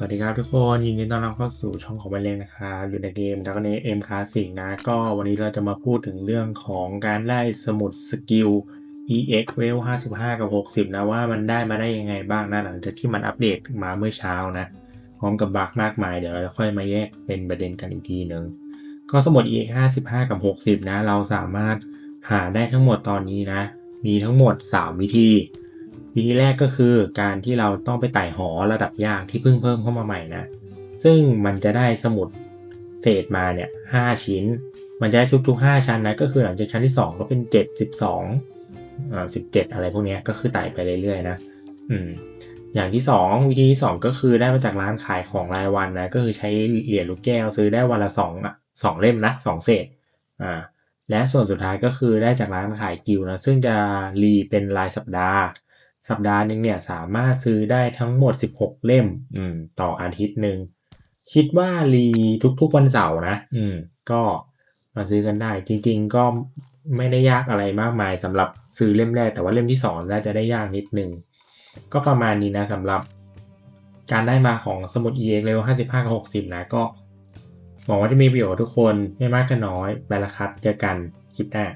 สวัสดีครับทุกคนยินดีต้อนรับเข้าสู่ช่องของบเลงนะครับอยู่ในเกมดักเนเอ็มคาสิกนะก็วันนี้เราจะมาพูดถึงเรื่องของการได้สมุดสกิล EX w e l 55 กับ 60 นะ ว่ามันได้มาได้ยังไงบ้างนะหลังจากที่มันอัปเดตมาเมื่อเช้านะ พร้อมกับบักมากมายเดี๋ยวเราจะค่อยมาแยกเป็นประเด็นกันอีกทีหนึ่งก็สมุด EX 55 กับ 60 นะ เราสามารถหาได้ทั้งหมดตอนนี้นะ มีทั้งหมด 3 วิธี วิธีแรกก็คือการที่เราต้องไปไต่หอระดับยากที่เพิ่งเพิ่มเข้ามาใหม่นะ ซึ่งมันจะได้สมุดเศษมาเนี่ยห้าชิ้น มันจะได้ทุกๆ 5 ชั้นนะ ก็คือหลังจากชั้นที่ 2 ก็เป็น 7 12อ่า17 อะไรพวกเนี้ยก็คือไต่ไปเรื่อยๆนะ อืม อย่างที่ 2 วิธีที่ 2 ก็คือได้มาจากร้านขายของรายวันนะ ก็คือใช้เหรียญลูกแก้วซื้อได้วันละ2อะสองเล่มนะสองเศษ อ่า และส่วนสุดท้ายก็คือได้จากร้านขายกิวนะ ซึ่งจะรีเป็นรายสัปดาห์ สัปดาห์หนึ่งเนี่ยสามารถซื้อได้ทั้งหมด 16 เล่มอืมต่ออาทิตย์หนึ่งคิดว่ารีทุกๆวันเสาร์นะ อืม ก็มาซื้อกันได้ จริง ๆ ก็ไม่ได้ยากอะไรมากมายสำหรับซื้อเล่มแรก แต่ว่าเล่มที่สองน่าจะได้ยากนิดนึง ก็ประมาณนี้นะสำหรับการได้มาของสมุด EX เร็ว55กับ60 นะ ก็หวังว่าจะมีประโยชน์ทุกคนไม่มากก็น้อยไปละครับ เจอกันคลิปหน้า